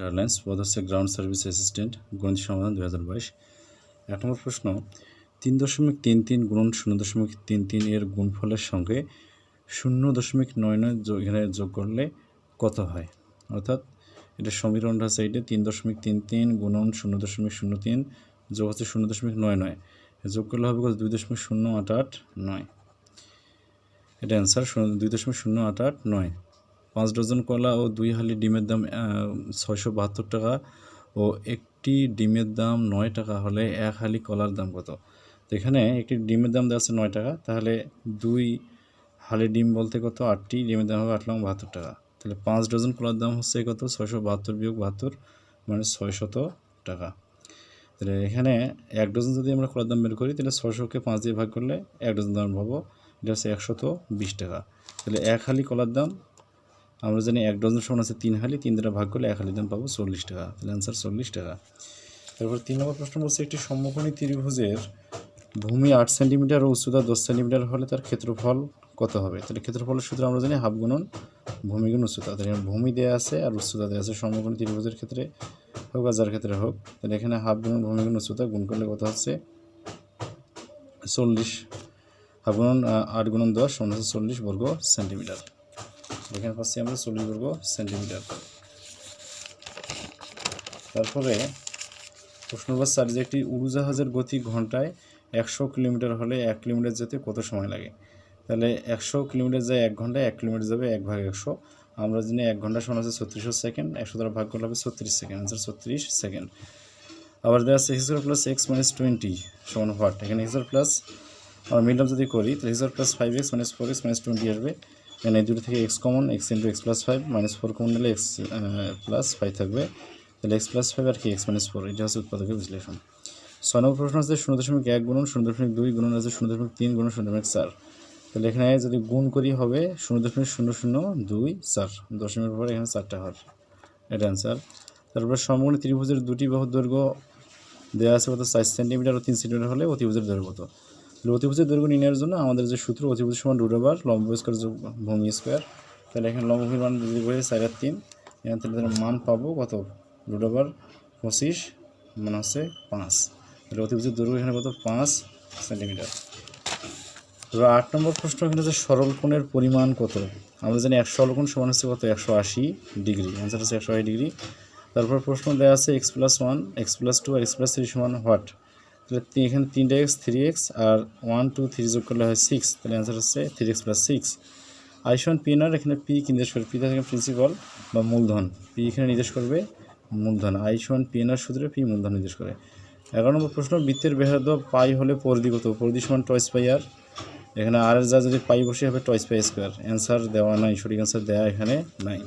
Airlines পদ হচ্ছে ground service assistant গণিত সমাধান দু হাজার বাইশ। এক নম্বর প্রশ্ন, তিন দশমিক তিন তিন গুণন শূন্য দশমিক তিন তিন এর গুণফলের সঙ্গে শূন্য দশমিক নয় নয় এখানে যোগ করলে কত হয়? অর্থাৎ এটা সমীকরণটা এইটা, তিন দশমিক তিন তিন গুণন শূন্য দশমিক শূন্য তিন যোগ হচ্ছে শূন্য দশমিক নয় নয়। যোগ করলে হবে কত? দুই দশমিক শূন্য আট আট নয়। এটা অ্যান্সার দুই দশমিক শূন্য আট আট নয়। পাঁচ ডজন কলা ও দুই হালি ডিমের দাম ছয়শো বাহাত্তর টাকা ও একটি ডিমের দাম নয় টাকা হলে এক হালি কলার দাম কত? তো এখানে একটি ডিমের দাম দেওয়া আছে নয় টাকা, তাহলে দুই হালি ডিম বলতে কত? আটটি, ডিমের দাম হবে আট লং বাহাত্তর টাকা। তাহলে পাঁচ ডজন কলার দাম হচ্ছে কত? ছয়শো বাহাত্তর বিয়োগ বাহাত্তর মানে ছয়শত টাকা। তাহলে এখানে এক ডজন যদি আমরা কলার দাম বের করি, তাহলে ছয়শোকে পাঁচ দিয়ে ভাগ করলে এক ডজন দাম পাবো। এটা হচ্ছে একশত বিশ টাকা। তাহলে এক হালি কলার দাম আমরা জানি এক ডজন সমান আছে তিন হালি, তিন দ্বারা ভাগ করলে এক হালি দাম পাবো চল্লিশ টাকা। তাহলে অ্যান্সার চল্লিশ টাকা। তারপর তিন নম্বর প্রশ্ন বলছে, একটি সম্মুখী ত্রিভুজের ভূমি আট সেন্টিমিটার ও উচ্চতা দশ সেন্টিমিটার হলে তার ক্ষেত্রফল কত হবে? তাহলে ক্ষেত্রফলের সূত্র আমরা জানি হাফ গুণন ভূমি গুণ উচ্চতা। তাহলে ভূমি দেওয়া আছে আর উচ্চতা দেওয়া আছে সমকোণী ত্রিভুজের ক্ষেত্রে হোক আর যার ক্ষেত্রে হোক। তাহলে এখানে হাফ গুণন ভূমি গুণ উচ্চতা গুণ করলে কত হচ্ছে? চল্লিশ। হাফ গুণন আট গুণন দশ সমান হচ্ছে চল্লিশ বর্গ সেন্টিমিটার। এখানে পাচ্ছি আমরা চল্লিশ বর্গ সেন্টিমিটার তারপরে প্রশ্ন নম্বর চার যে একটি উড়োজাহাজের গতি ঘন্টায় একশো কিলোমিটার হলে এক কিলোমিটার যেতে কত সময় লাগে? তাহলে একশো কিলোমিটার যায় এক ঘন্টায়, এক কিলোমিটার যাবে এক ভাগ একশো। আমরা জানি এক ঘণ্টা সমান আছে ছত্রিশশো সেকেন্ড একশো দ্বারা ভাগ করলে হবে ছত্রিশ সেকেন্ড আনসার ছত্রিশ সেকেন্ড আবার দেওয়া আছে হিসার প্লাস এক্স মাইনাস টোয়েন্টি সমান হোয়াট এখানে হিসার প্লাস আমরা মিডল যদি করি, তাহলে Hisar plus five x minus four x minus twenty আসবে। এখানে এই দুটো থেকে x common x into x plus five minus four common নিলে এক্স প্লাস ফাইভ থাকবে। তাহলে এক্স প্লাস ফাইভ আর কি এক্স মাইনাস ফোর এটা হচ্ছে উৎপাদকের বিশ্লেষণ। ছয় নম্বর প্রশ্ন আছে শূন্য দশমিক এক গুণন, শূন্য দশমিক দুই গুণন আছে শূন্য দশমিক তিন গুণন, শূন্য দশমিক চার। তাহলে এখানে যদি গুণ করি হবে শূন্য দশমিক শূন্য শূন্য দুই চার। দশমিকের পরে এখানে চারটা হয় এটা অ্যান্সার তারপরে সমগ্র ত্রিভুজের দুটি বাহুর দৈর্ঘ্য দেওয়া আছে কত? চার সেন্টিমিটার ও তিন সেন্টিমিটার হলে অতিভুজের দৈর্ঘ্য কত? তাহলে অতিভুজের দৈর্ঘ্য নির্ণয়ের জন্য আমাদের যে সূত্র, অতিভুজ সমান রুট ওভার লম্ব স্কোয়ার যোগ ভূমি স্কোয়ার তাহলে এখানে লম্বভূমির মান যদি বই চার আর তিন। এখানে তাহলে তাহলে মান পাবো কত? রুট ওভার পঁচিশ মানে হচ্ছে পাঁচ। তাহলে অতিভুজের দৈর্ঘ্য এখানে কত? পাঁচ সেন্টিমিটার এবার আট নম্বর প্রশ্ন, এখানে হচ্ছে সরল কোণের পরিমাণ কত? আমরা জানি একশো সরল কোণ সমান হচ্ছে কত? একশো আশি ডিগ্রি। অ্যান্সার হচ্ছে একশো আশি ডিগ্রি। তারপর প্রশ্ন দেওয়া আছে x plus one x plus two আর এক্স প্লাস থ্রি সমান হোয়াট তাহলে এখানে তিনটা এক্স থ্রি এক্স আর ওয়ান টু থ্রি যোগ করলে হয় সিক্স তাহলে অ্যান্সার হচ্ছে থ্রি এক্স প্লাস সিক্স আইসন পি আর এখানে পি কি নির্দেশ করবে পি থেকে প্রিন্সিপাল বা মূলধন। পি এখানে নির্দেশ করবে মূলধন। আইসন পি আর সূত্রে পি মূলধন নির্দেশ করে। এগারো নম্বর প্রশ্ন, বৃত্তের বেহাদ পাই হলে পরিধি কত? পরিধি সমান টয়েস পাই আর এখানে আর যা যদি পাই বসে হবে টয়েস পাই স্কোয়ার অ্যান্সার দেওয়া নাই, সঠিক অ্যান্সার দেওয়া এখানে নাই।